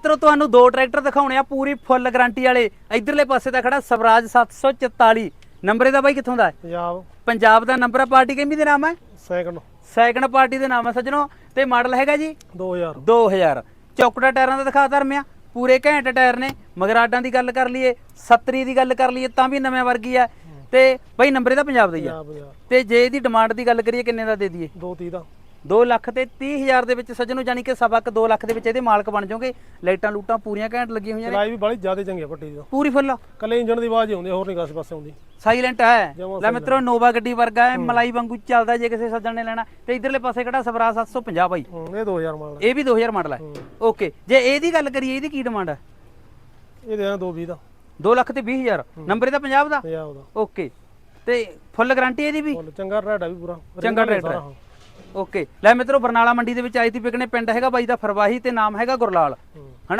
ਮਿੱਤਰੋ ਤੁਹਾਨੂੰ ਦੋ ਟਰੈਕਟਰ ਦਿਖਾਉਣੇ ਆ ਪੂਰੀ ਫੁੱਲ ਗਾਰੰਟੀ ਵਾਲੇ। ਇਧਰਲੇ ਪਾਸੇ ਤਾਂ ਖੜਾ ਸਵਰਾਜ 744 ਨੰਬਰ ਇਹਦਾ ਬਾਈ ਕਿੱਥੋਂ ਦਾ? ਹੈ ਪੰਜਾਬ। ਪੰਜਾਬ ਦਾ ਨੰਬਰ ਆ ਪਾਰਟੀ ਕਿੰਨੀ ਦੇ ਨਾਮ ਹੈ ਸੈਕਿੰਡ। ਸੈਕੰਡ ਪਾਰਟੀ ਦੇ ਨਾਮ ਹੈ ਸੱਜਣੋ। ਤੇ ਮਾਡਲ ਹੈਗਾ ਜੀ? 2000 2000 ਚੌਕੜਾ ਟਾਇਰਾਂ ਦਾ ਦਿਖਾ ਧਰਮਿਆ ਪੂਰੇ ਘੈਂਟ ਟਾਇਰ ਨੇ ਮਗਰਾਡਾਂ ਦੀ ਗੱਲ ਕਰ ਲਈਏ 70 ਦੀ ਗੱਲ ਕਰ ਲਈਏ ਤਾਂ ਵੀ ਨਵੇਂ ਵਰਗੀ ਆ। ਤੇ ਬਈ ਨੰਬਰ ਇਹਦਾ ਪੰਜਾਬ ਦਾ ਹੀ ਆ। ਤੇ ਜੇ ਇਹਦੀ ਡਿਮਾਂਡ ਦੀ ਗੱਲ ਕਰੀਏ ਕਿੰਨੇ ਦਾ ਦੇ ਦਈਏ? 230 ਦਾ। 2 ਲੱਖ ਤੇ 30 ਹਜ਼ਾਰ ਦੇ ਵਿੱਚ ਸੱਜਣੋ ਜਾਨੀ ਕਿ ਸਵਾ ਕੁ 2 ਲੱਖ ਦੇ ਵਿੱਚ ਇਹਦੇ ਮਾਲਕ ਬਣ ਜਾਓਗੇ। ਲਾਈਟਾਂ ਲੂਟਾਂ ਪੂਰੀਆਂ ਘੈਂਟ ਲੱਗੀਆਂ ਹੋਈਆਂ ਨੇ। ਚਲਾਈ ਵੀ ਬੜੀ ਜ਼ਿਆਦਾ ਚੰਗੀ ਆ ਪੱਟੀ ਦੀ ਪੂਰੀ ਫੁੱਲ ਕੱਲੇ ਇੰਜਣ ਦੀ ਆਵਾਜ਼ ਹੀ ਆਉਂਦੀ ਆ, ਹੋਰ ਨਹੀਂ ਕਾਸੇ ਪਾਸੇ ਆਉਂਦੀ। ਸਾਇਲੈਂਟ ਹੈ ਜਮਾਂ ਲੈ ਮਿੱਤਰੋ ਨੋਵਾ ਗੱਡੀ ਵਰਗਾ ਹੈ ਮਲਾਈ ਵਾਂਗੂ ਚੱਲਦਾ ਜੇ ਕਿਸੇ ਸੱਜਣ ਨੇ ਲੈਣਾ। ਤੇ ਇਧਰਲੇ ਪਾਸੇ ਕਿਹੜਾ? ਸਵਰਾ 750 ਬਾਈ। ਹੂੰ, ਇਹ 2000 ਮਾਲ ਇਹ ਵੀ 2000 ਮਾਡਲ ਹੈ। ਓਕੇ ਜੇ ਇਹਦੀ ਗੱਲ ਕਰੀਏ ਇਹਦੀ ਕੀ ਡਿਮਾਂਡ ਹੈ ਇਹ ਦੇਣਾ 220 ਦਾ। 2 ਲੱਖ ਤੇ 20 ਹਜ਼ਾਰ। ਨੰਬਰ ਇਹਦਾ ਪੰਜਾਬ ਦਾ? ਪੰਜਾਬ ਦਾ। ਓਕੇ ਤੇ ਫੁੱਲ ਗਾਰੰਟੀ ਇਹਦੀ ਵੀ? ਫੁੱਲ ਚੰਗਾ ਰੇਟ ਆ ਵੀ ਪੂਰਾ। ਚੰਗਾ ਰੇਟ ਹੈ। ਓਕੇ। ਲੈ ਮਿੱਤਰੋ, ਬਰਨਾਲਾ ਮੰਡੀ ਦੇ ਵਿੱਚ ਆਈ ਤੀ ਪਿਕਨੇ ਪਿੰਡ ਹੈਗਾ ਬਾਈ ਦਾ ਫਰਵਾਹੀ ਤੇ ਨਾਮ ਹੈਗਾ ਗੁਰਲਾਲ।